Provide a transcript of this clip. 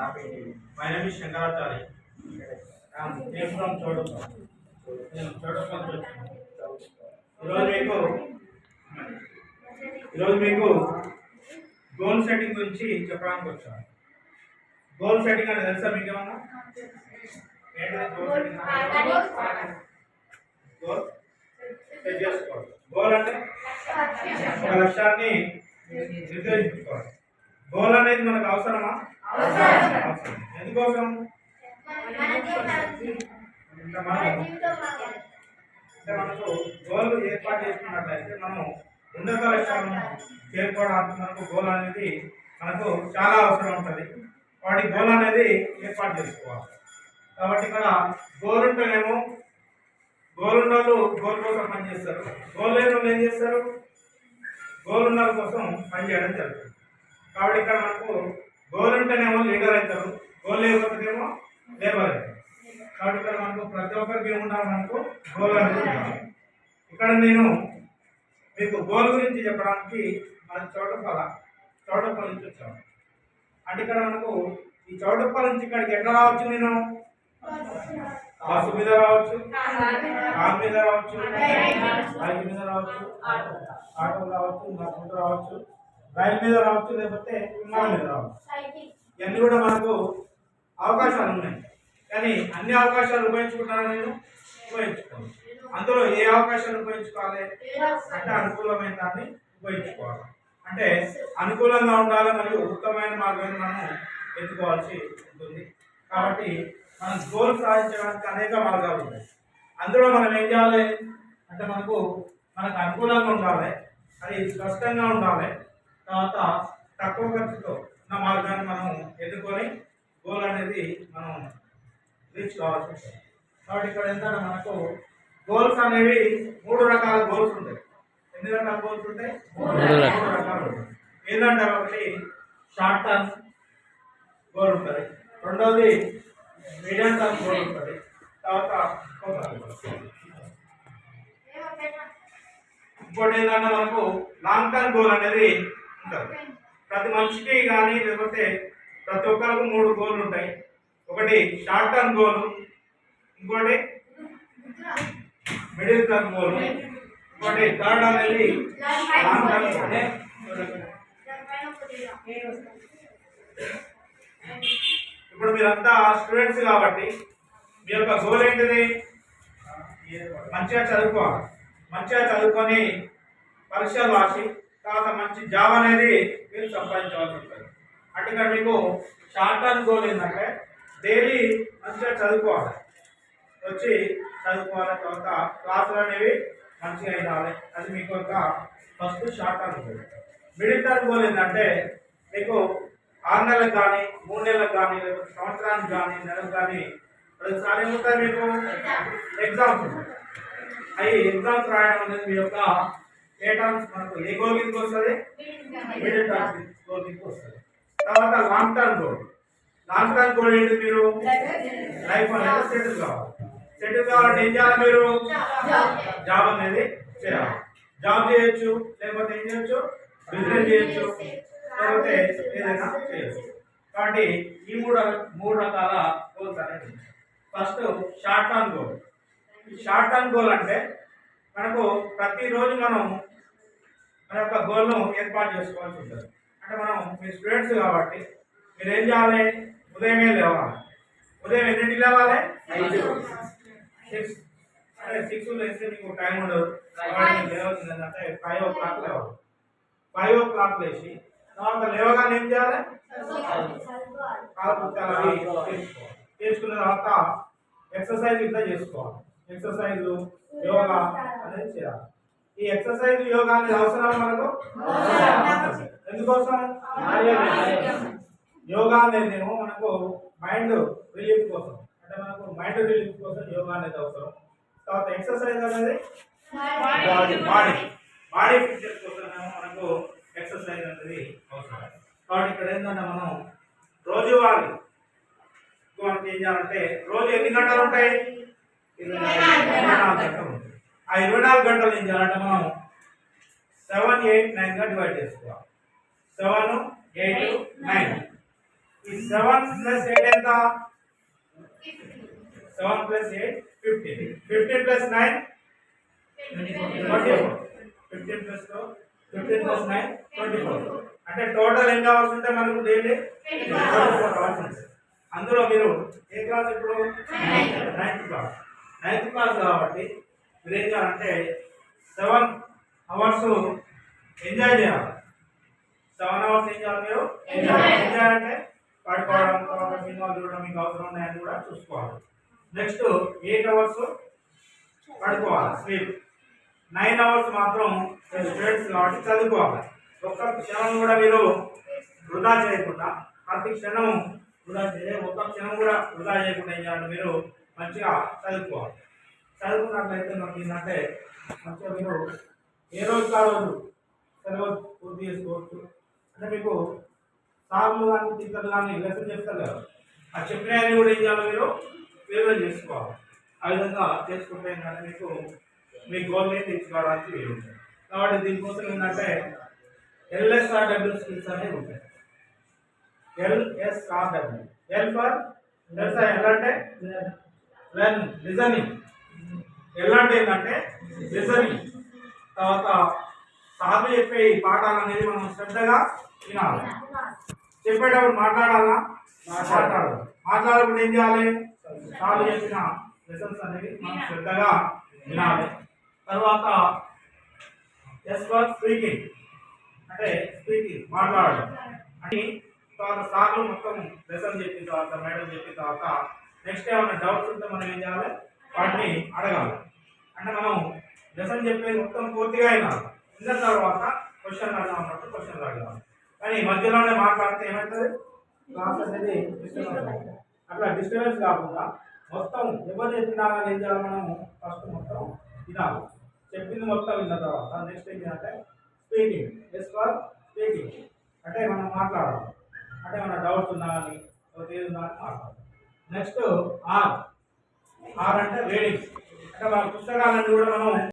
My name is Shankaracharya. I am came నేను చోడప్ప ఈరోజు మీకు ఈరోజు మీకు గోల్ సెట్టింగ్ గురించి చెప్పడానికి వచ్చాను. గోల్ సెట్టింగ్ అంటే తెలుసా మీకు ఏమన్నా గోల్ సెట్ చేసుకోవాలి. గోల్ అంటే? ఒక లక్ష్యాన్ని నిర్దేశించుకోవాలి. గోల్ అనేది మనకు అవసరమా? ఎందుకోసం? అంటే మనకు గోల్ ఏర్పాటు చేసుకున్నట్లయితే మనం ఉన్నత లక్ష్యాలను చేరుకోవడానికి మనకు గోల్ అనేది మనకు చాలా అవసరం ఉంటుంది. వాటి గోల్ అనేది ఏర్పాటు చేసుకోవాలి. కాబట్టి ఇక్కడ గోల్ ఉంటేనేమో గోల్ ఉన్న వాళ్ళు గోల్ కోసం పనిచేస్తారు గోల్ లేని వాళ్ళు ఏం చేస్తారు? గోల్ ఉన్న వాళ్ళ కోసం పనిచేయడం జరుగుతుంది. కాబట్టి ఇక్కడ మనకు గోల్ ఉంటేనేమో లీడర్ అవుతారు గోల్ లేకపోతేనేమో లేబర్ అవుతారు. కాబట్టి ఇక్కడ మనకు ప్రతి ఒక్కరికి ఏముండాలి మనకు గోల్ ఉండాలి. ఇక్కడ నేను మీకు గోల్ గురించి చెప్పడానికి మన చౌటప్పల చౌటప్పల నుంచి వచ్చాను. అంటే ఇక్కడ మనకు ఈ చౌటప్పల నుంచి ఇక్కడికి ఎట్లా రావచ్చు నేను? బస్సు మీద రావచ్చు కార్ మీద రావచ్చు. బైక్ మీద రావచ్చు ఆటో రావచ్చు నడుచుకుంటూ రావచ్చు. రైలు మీద రావచ్చు లేకపోతే విమానం మీద రావచ్చు. ఇవన్నీ కూడా మనకు అవకాశాలు ఉన్నాయి. కానీ అన్ని అవకాశాలు ఉపయోగించుకుంటారా నేను? ఉపయోగించుకోవాలి అందులో ఏ అవకాశాలు ఉపయోగించుకోవాలి? అంటే అనుకూలమైన దాన్ని ఉపయోగించుకోవాలి. అంటే అనుకూలంగా ఉండాలి మరియు ఉత్తమమైన మార్గాన్ని మనం ఎత్తుకోవాల్సి ఉంటుంది. కాబట్టి మనం గోల్ సాధించడానికి అనేక మార్గాలు ఉన్నాయి. అందులో మనం ఏం చేయాలి? అంటే మనకు మనకు అనుకూలంగా ఉండాలి. అది స్పష్టంగా ఉండాలి. తర్వాత తక్కువ ఖర్చుతో ఉన్న మార్గాన్ని మనం ఎన్నుకొని గోల్ అనేది మనం రీచ్ కావాల్సి ఉంటుంది. కాబట్టి ఇక్కడ ఏంటంటే మనకు గోల్స్ అనేవి మూడు రకాల గోల్స్ ఉంటాయి. ఎన్ని రకాల గోల్స్ ఉంటాయి? మూడు రకాలు ఉంటాయి. ఏంటంటే ఒకటి షార్ట్ టర్మ్ గోల్ ఉంటుంది. రెండోది మీడియం టర్మ్ గోల్ ఉంటుంది. తర్వాత ఇంకోటి ఏంటంటే మనకు లాంగ్ టర్మ్ గోల్ అనేది ప్రతి మనిషికి కానీ లేకపోతే ప్రతి ఒక్కరికి మూడు గోల్ ఉంటాయి. ఒకటి షార్ట్ టర్మ్ గోల్ ఇంకోటి మిడిల్ టర్మ్ గోల్ ఇంకోటి థర్డ్ అనేది లాంగ్ టర్మ్ గోల్ ఇప్పుడు మీరంతా స్టూడెంట్స్ కాబట్టి మీ యొక్క గోల్ ఏంటిది? మంచిగా చదువుకోవాలి. మంచిగా చదువుకొని పరీక్షలు రాసి తర్వాత మంచి జాబ్ అనేది మీరు సంపాదించవలసి ఉంటుంది. అంటే ఇక్కడ మీకు షార్ట్ టర్మ్ గోల్ ఏంటంటే డైలీ మంచిగా చదువుకోవాలి. వచ్చి చదువుకోవాలి తర్వాత క్లాసులు అనేవి మంచిగా వెళ్ళాలి అది మీకు ఒక first short term goal. Middle term goal ఏంటంటే మీకు ఆరు నెలలకు కానీ మూడు నెలలకు కానీ లేకపోతే సంవత్సరానికి కానీ నెలకు కానీ ప్రతిసారి ఏమవుతాయి మీకు? ఎగ్జామ్స్ ఉంటాయి. అవి ఎగ్జామ్స్ రాయడం అనేది మీ యొక్క ఏ టర్మ్స్ మనకు ఏ గోల్ కిందకి వస్తుంది? మిడిల్ టర్మ్ గోల్ కిందకి వస్తుంది. తర్వాత long term goal long term goal ఏంటి మీరు? లైఫ్ అనేది సెటిల్ కావాలి. సెటిల్ కావాలంటే ఏం చేయాలి మీరు? జాబ్ అనేది చేయాలి. జాబ్ చేయొచ్చు లేకపోతే ఏం చేయొచ్చు? బిజినెస్ చేయొచ్చు లేకపోతే ఏదైనా చేయొచ్చు. కాబట్టి ఈ మూడు మూడు రకాల గోల్స్ అనేది. ఫస్ట్ షార్ట్ టర్మ్ గోల్ ఈ షార్ట్ టర్మ్ గోల్ అంటే మనకు ప్రతిరోజు మనం మన యొక్క గోల్ను ఏర్పాటు చేసుకోవాల్సి ఉంటుంది. అంటే మనం మీ స్టూడెంట్స్ కాబట్టి మీరు ఏం చేయాలి? ఉదయమే లేవాలి. ఉదయం ఎన్నింటికి లేవాలి? సిక్స్ అంటే సిక్స్ లేస్తే మీకు టైం ఉండదు. కాబట్టి ఫైవ్ ఓ క్లాక్ లేవాలి. ఫైవ్ ఓ క్లాక్ లేచి తర్వాత లేవగానే ఏం చేయాలి? కాలకృత్యాలు అవి చేసుకోవాలి. చేసుకున్న తర్వాత ఎక్సర్సైజ్ ఇంత చేసుకోవాలి. ఎక్సర్సైజ్ యోగా అనేది చేయాలి. ఈ ఎక్సర్సైజ్ యోగా అనేది అవసరం మనకు? ఎందుకోసం? యోగా అనేది ఏమో మనకు మైండ్ రిలీఫ్ కోసం. అంటే మనకు మైండ్ రిలీఫ్ కోసం యోగా అనేది అవసరం. తర్వాత ఎక్సర్సైజ్ అనేది? బాడీ బాడీ బాడీ ఫిట్నెస్ కోసం మనకు ఎక్సర్సైజ్ అనేది అవసరం. కాబట్టి ఇక్కడ ఏంటంటే మనం రోజువారీ మనకి ఏం చేయాలంటే రోజు ఎన్ని గంటలు ఉంటాయి ఇరవై నాలుగు గంటలు ఉంటాయి ఆ ఇరవై నాలుగు గంటలు ఏం చేయాలంటే మనం సెవెన్ ఎయిట్ నైన్గా డివైడ్ చేసుకోవాలి. Seven eight nine. ఈ సెవెన్ ప్లస్ ఎయిట్ ఎంత? Seven plus eight fifteen. Fifteen plus nine? Twenty four. Fifteen plus fifteen plus nine twenty four. అంటే టోటల్ ఎన్ని అవర్స్ ఉంటాయి మనకు డైలీ ట్వంటీ ఫోర్ అవర్స్ ఉంటాయి అందులో మీరు ఏ క్లాస్ ఇప్పుడు? Ninth class. నైన్త్ క్లాస్ కాబట్టి మీరు ఏం చేయాలంటే సెవెన్ అవర్స్ ఎంజాయ్ చేయాలి. సెవెన్ అవర్స్ ఏం చేయాలి మీరు? ఎంజాయ్ అంటే పడుకోవడం తర్వాత సినిమాలు చూడడం మీకు అవసరం ఉన్నాయని కూడా చూసుకోవాలి. నెక్స్ట్ ఎయిట్ అవర్స్ పడుకోవాలి స్లీప్ నైన్ అవర్స్ మాత్రం స్టూడెంట్స్ కాబట్టి చదువుకోవాలి. ఒక్క క్షణం కూడా మీరు వృధా చేయకుండా ప్రతి క్షణం వృధా చేయ ఒక్క క్షణం కూడా వృధా చేయకుండా ఏం చేయాలి మీరు మంచిగా చదువుకోవాలి. చదువుకున్నట్లయితే మనకి ఏంటంటే మంచిగా మీరు ఏ రోజు ఆ రోజు సెలవు పూర్తి చేసుకోవచ్చు. అంటే మీకు సార్లు కానీ టీచర్లు కానీ లెసన్ చెప్తారు కదా ఆ చెప్పినవన్నీ కూడా ఏం చేయాలి మీరు? ఫేవర్ చేసుకోవాలి. ఆ విధంగా చేసుకుంటే ఏంటంటే మీకు మీ గోల్ని తీసుకోవడానికి వీలు ఉంటుంది. కాబట్టి దీనికోసం ఏంటంటే ఎల్ఎస్ఆర్డబ్ల్యూ స్కిల్స్ అనేవి ఉంటాయి. ఎల్ఎస్ఆర్డబ్ల్యూ. ఎల్ ఫర్ ఎల్ అంటే లెర్న్ లిజనింగ్ ఎలాంటి ఏంటంటే లిజనింగ్. తర్వాత సార్లు చెప్పే ఈ పాఠాలు అనేది మనం శ్రద్ధగా వినాలి. చెప్పేటప్పుడు మాట్లాడాలా? మాట్లాడాలి. మాట్లాడేటప్పుడు ఏం చేయాలి? సార్లు చెప్పిన లెసన్స్ అనేవి మనం శ్రద్ధగా వినాలి. తర్వాత ఎస్ ఫర్ స్పీకింగ్ అంటే స్పీకింగ్ మాట్లాడడం. అని తర్వాత సార్లు మొత్తం లెసన్ చెప్పిన తర్వాత మేడం చెప్పిన తర్వాత నెక్స్ట్ ఏమైనా డౌట్స్ ఉంటే మనం ఏం చేయాలి? వాటిని అడగాలి. అంటే మనం లెసన్ చెప్పేది మొత్తం పూర్తిగా అయినా విన్న తర్వాత క్వశ్చన్ అడగాలన్నప్పుడు క్వశ్చన్ అడగాలి. కానీ మధ్యలోనే మాట్లాడితే ఏమవుతుంది? క్లాస్ అనేది డిస్టర్బెన్స్ అట్లా డిస్టర్బెన్స్ కాకుండా మొత్తం ఎవరు చెప్పినా కానీ ఏం చేయాలి మనం? ఫస్ట్ మొత్తం వినాలి. చెప్పింది మొత్తం విన్న తర్వాత నెక్స్ట్ ఏంటంటే స్పీకింగ్ ఎస్ ఫర్ స్పీకింగ్ అంటే మనం మాట్లాడాలి. అంటే మన డౌట్స్ ఉన్నా కానీ ఏది ఉన్నా కానీ మాట్లాడాలి. నెక్స్ట్ ఆర్ ఆర్ అంటే రీడింగ్ అంటే మన పుస్తకాలన్నీ కూడా మనం